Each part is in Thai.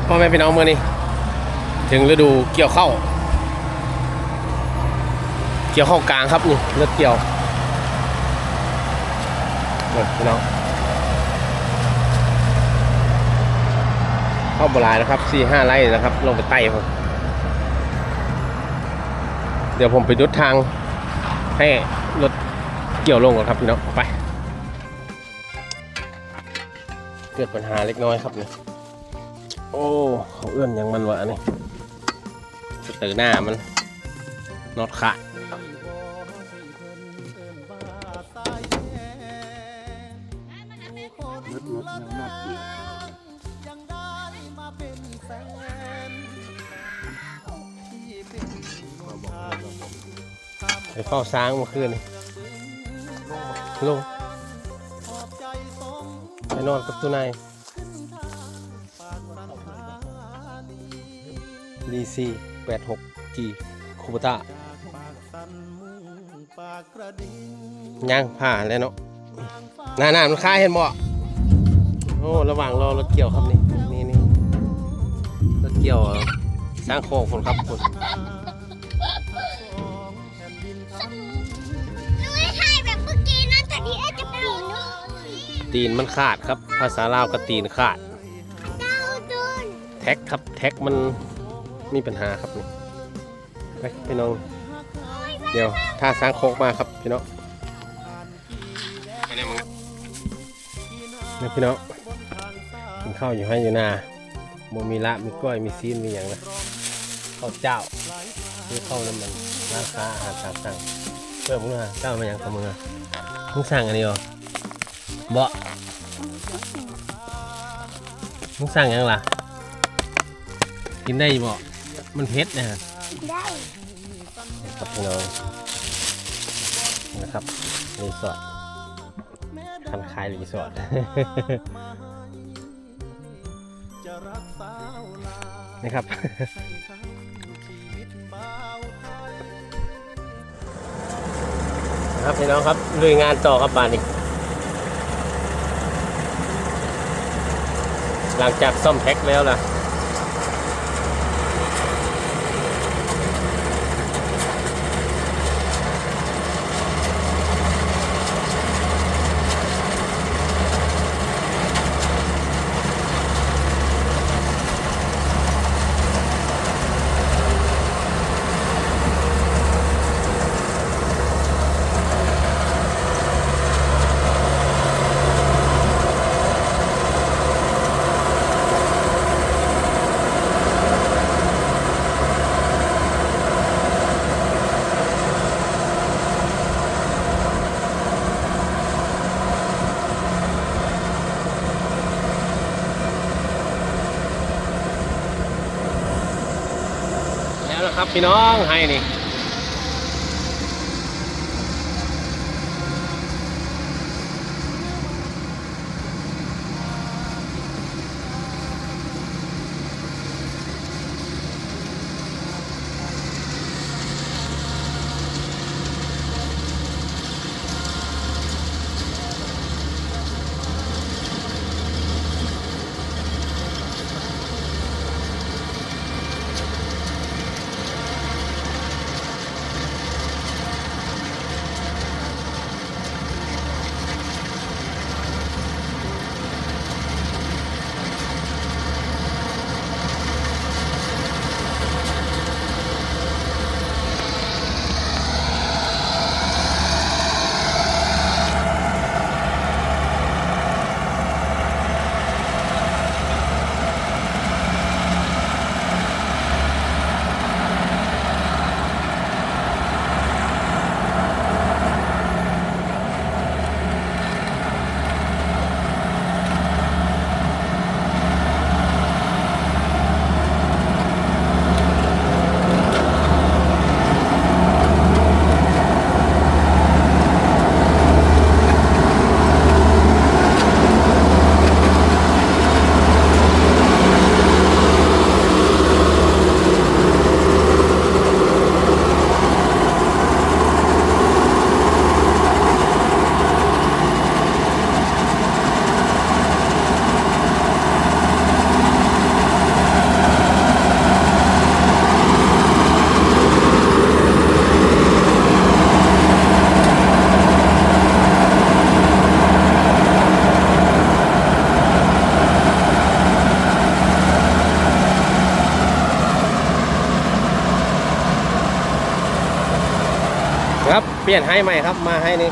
ครับพ่อแม่พี่น้องเมื่อนี้ ถึงฤดูเกี่ยวข้าวเกี่ยวข้าวกลางครับนี่รถเกี่ยวพี่น้องข้าวโบราณนะครับสี่ห้าไร่นะครับ ลงไปไต่ผมเดี๋ยวผมไปดุดทางให้รถเกี่ยวลงก่อนครับพี่น้องไป เกิดปัญหาเล็กน้อยครับเนี่ย โอ้เขาเอื้อนยังมันวะนนี่สเตอร์หน้ามันน็อตขาดไปเฝ้าช้างเมื่อคืนนี่ลงไปนอนกับตัวนาย ดีซีแปดหกจีคูปต้าย่างผ่านแล้วเนาะหน้าหนามันค่ายเห็นบ่โอ้ระหว่างรอรถเกี่ยวครับนี่นี่นี่รถเกี่ยวสร้างโค้งคนครับคนหนูให้ถ่ายแบบเมื่อกี้นะแต่นี่อาจจะเปลี่ยนเนอะตีนมันขาดครับ ภาษาลาวก็ตีนขาดดาวดุนแท็กครับแท็กมัน มีปัญหาครับนี่ไปพี่น้อง เดี๋ยวถ้าสร้างโคกมาครับพี่น้องนี่พี่น้องกินข้าวอยู่ให้อยู่นาโมมีละมีกล้อยมีซีนมีอย่างนะข้าวเจ้าซื้อข้าวน้ำมันร้านค้าอาหารตามสั่งเพิ่มเมื่อเจ้ามาอย่างกับมือมึงสั่งอันนี้เหรอบ่มึงสั่งยังล่ะกินได้บ่ มันเผ็ดนะฮะได้ครับพี่น้องนะครับรีสอร์ทคันคายรีสอร์ทนะครับครับพี่น้องครับลุยงานต่อครับบานนี้หลังจากซ่อมแท็กแล้วล่ะ ครับพี่น้องให้นี่ ปลี่ยนให้ใหม่ครับมาให้นี่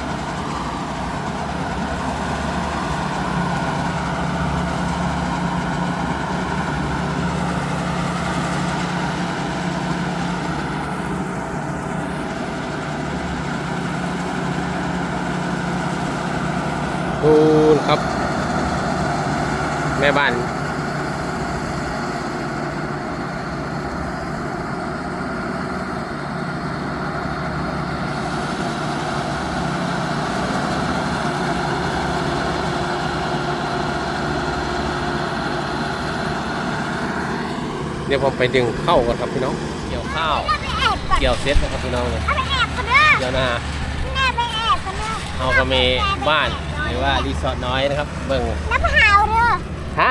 ดูครับ แม่บ้าน เดี๋ยวผมไปดึงเข้าก่อนครับพี่น้อง เกี่ยวข้าวเราไปแอบก่อนเกี่ยวเซ็ตนะครับพี่น้องเลยเอาไปแอบกันเด้อเดี๋ยวนะแม่ไปแอบกันเด้อเอาก็มีบ้านหรือว่ารีสอร์ทน้อยนะครับ เบิ่งแล้วไปหาวเด้อฮะ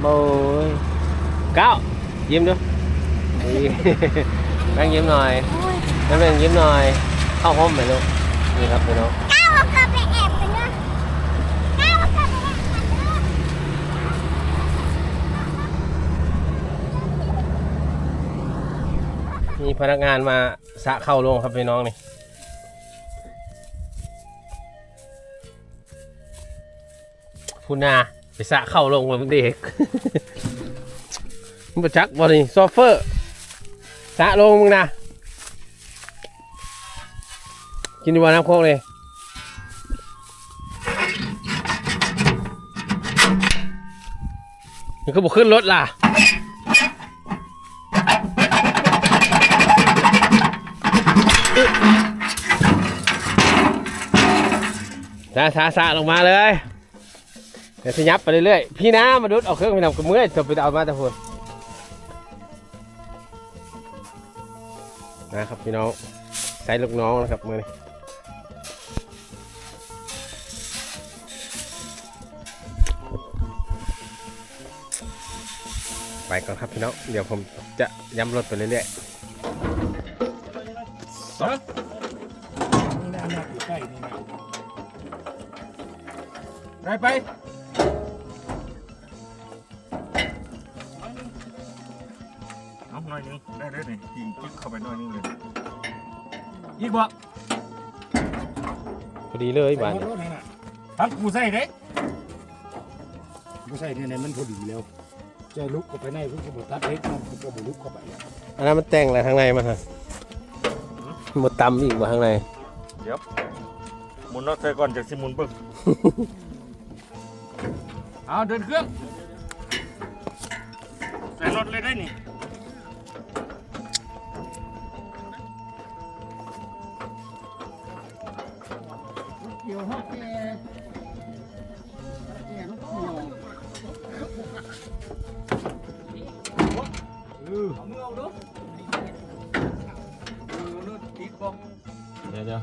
โบยเก้ายิ้มดูนี่ แบงค์ยิ้มหน่อยแบงค์ยิ้มหน่อย เข้าห้องไหมลูกนี่ครับพี่น้อง ก้าวเอากลับไปแอบกันเด้อก้าวเอากลับไปแอบกันเด้อ มีพนักงานมาสะเข้าลงครับพี่น้องนี่พูนาไปสะเข้าลงมือนเด็กมึงประจักบอลนี่โซเฟอร์สะลงมึงนะ กินดีกว่าน้ำโคกเลยมันก็บอกขึ้นรถล่ะ สาสาสาลงมาเลยเดี๋ยวสยับไปเรื่อยๆพี่น้ามาดุดเอาเครื่องไปทำกับมือจะไปเอามาแต่พูนนะครับพี่น้องใส่ลูกน้องนะครับมือนี้ไปก่อนครับพี่น้องเดี๋ยวผมจะย้ำรถไปเรื่อยนี่น่าน่าอยู่ใกล้นี่นะ ไปไปเอาหน่อยหนึงได้ได้เลยยิงจิ๊กเข้าไปหน่อยหนึงเลยอีกบ่ๆพอดีเลยบ้านรถนั่นน่ะครับกูใส่เด้กูใส่เนี่ยเนี่ยมันพอดีแล้วจะลุกเข้าไปในกูก็บ่ตัดเล็กมันกูก็บ่ลุกเข้าไปอันนั้นมันแต่งอะไรข้างในมันฮะหมดตำอีกว่าข้างในหมุนน็อตใส่ก่อนจากสิหมุนเบิ่ง เอาเดินเครื่องใส่น็อตเลยได้นี่เกี่ยวฮักแกแกลูกเกี่ยวเออเอามือเอาดูมือนู่นติดบ่เดี๋ยวเดี๋ยว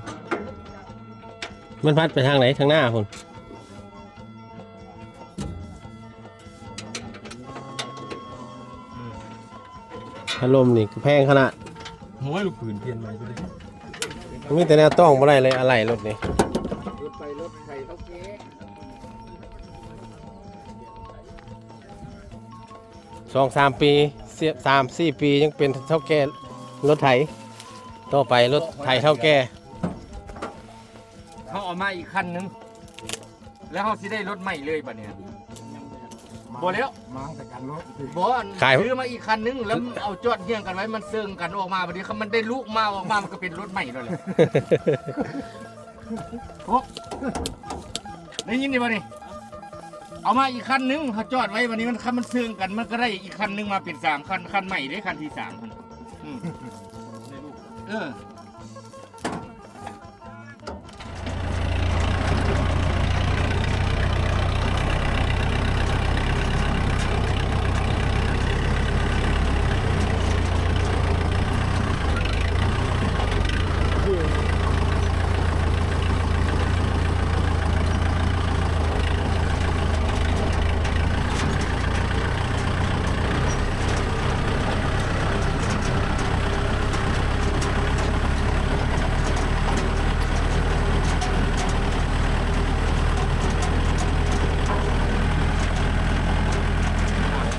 มันพัดไปทางไหนทางหน้าคุณ พัดลมนี่ก็แพงขนาดหัวลูกปืนเปลี่ยนใหม่ไปเลยมีแต่แนวต้องบ่ได้เลยอะไรรถนี่รถไปรถไฟเท่าแก่สองสามปีเสียสามสี่ปียังเป็นเท่าแก่รถไถต่อไปรถไถเท่าแก่เขาเอามาอีกคันนึง แล้วเขาสิได้รถใหม่เลยบัดเนี้ย บ่แล้วมาแต่การรถบ่อันซื้อมาอีกคันนึงแล้วเอาจอดเฮียงกันไว้มันเซิงกันออกมาบัดนี้เขามันได้ลูกมาออกมามันก็เป็นรถใหม่แล้วแหละได้ยินดิบ่นี่เอามาอีกคันนึงเขาจอดไว้วันนี้มันคันมันเซิงกันมันก็ได้อีกคันนึงมาเป็นสามคันคันใหม่ได้คันที่สามพุ่นอืมเออ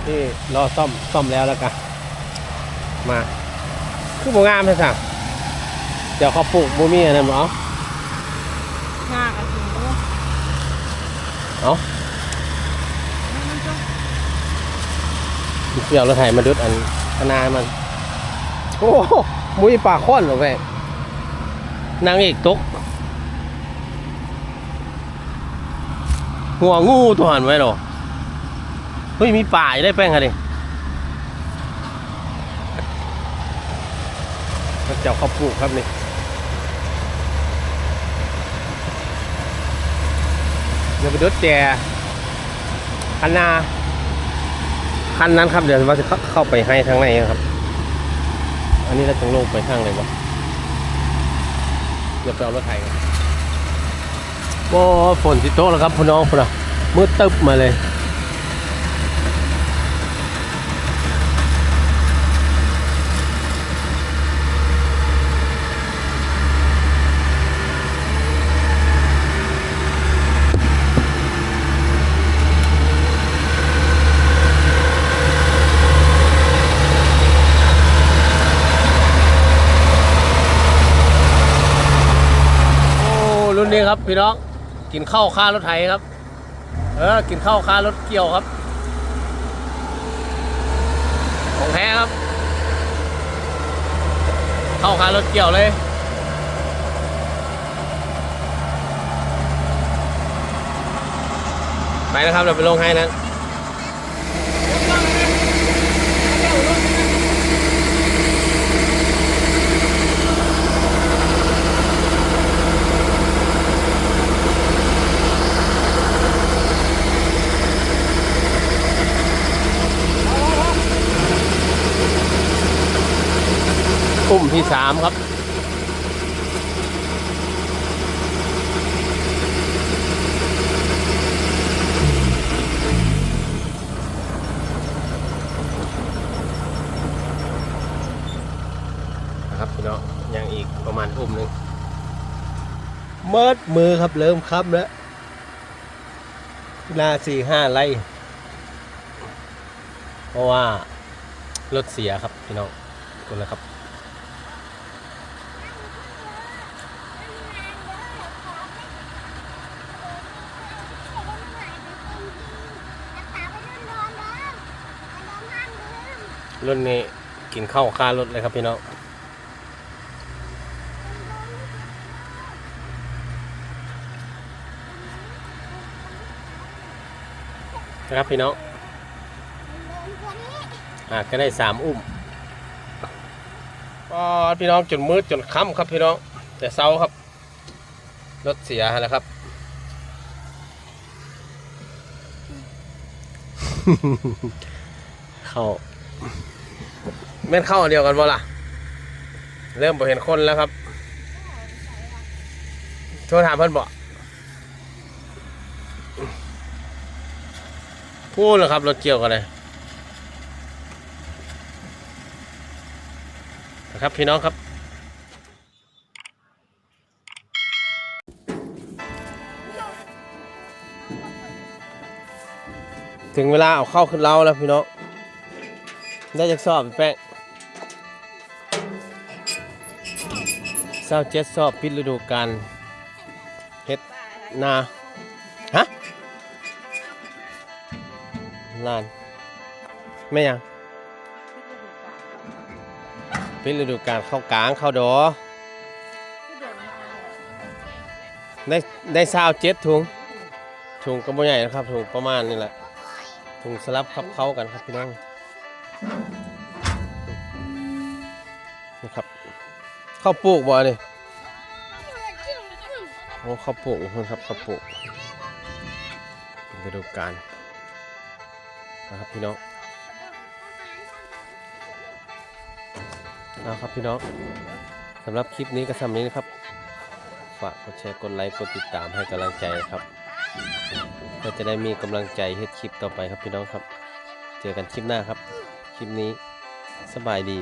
ที่ รอซ่อมซ่อมแล้วแล้วกันมาคือโบงามใช่สั่งเดี๋ยวเขาปลูกบ่มีอันนั้นบ่เอาหน้ากันถึงด้วยเอาเกี่ยวรถไถมาดุดอันคณามันโอ้โหมุ้ยปากค้อนเหรอแม่นางเอกตกหัวงูตัวหันไว้หรอเฮ้ยมีป่าอยู่ได้แป้งค่ะดิพระ เจ้าเขาปลูกครับนี่เดี๋ยวไปดดแจคันนาคันนั้นครับเดี๋ยวว่าจะเข้าไปให้ทางในครับ อันนี้เราต้องลงไปข้างเลยบ่เดี๋ยวไปเอารถไถกันโอ้ฝนสิโตกแล้วครับพี่น้องพุ่นอะมืดตึบมาเลย โอ้รุ่ นี้ครับพี่น้องกินข้าวค่ารถไถครับ เออกินข้าวค่ารถเกี่ยวครับ ของแท้ครับข้าวค่ารถเกี่ยวเลยไปนะครับเราไปลงให้นั้น กลุ่มที่สามครับ นะครับพี่น้องยังอีกประมาณอุ้มหนึ่งเมิดมือครับเริ่มครับแล้วนาสี่ห้าไร่เพราะว่ารถเสียครับพี่น้องคนละครับ รุ่นนี้กินข้าวค่ารถเลยครับพี่น้องนะครับพี่น้องอ่าก็ได้สามอุ้มก็พี่น้องจนมืดจนค่ำครับพี่น้อง แต่เช้าครับ รถเสียแล้วครับเข้า ม่นเข้าอันเดียวกันบ่ล่ะ เริ่มบ่เห็นคนแล้วครับ โทรถามเพิ่นบ่พูดเลยครับรถเกี่ยวกันเลยนะครับพี่น้องครับถึงเวลาเอาเข้าขึ้นเล้าแล้วพี่น้อง ได้จากสอบแป้งาเจ็ดสอบปิดฤดูกาลเฮ็ดนาฮะลานไม่ยังปิดฤดูกาลเข้ากลางเข้าดอได้ได้เศร้าเจ็ดถุงถุงก็บ่ใหญ่นะครับถุงประมาณนี่แหละถุงสลับขับเข้ากันครับพี่น้อง ข้าวปลูกบ่นี่โอ้ข้าวปลูกเพื่อนครับข้าวปลูกฤดูกาลนะครับพี่น้องเอาครับพี่น้องสำหรับคลิปนี้ก็สำนี้นะครับ ฝากกดแชร์กดไลค์กดติดตามให้กำลังใจครับเพื่อจะได้มีกำลังใจเฮ็ดคลิปต่อไปครับพี่น้องครับ เจอกันคลิปหน้าครับ คลิปนี้สบายดี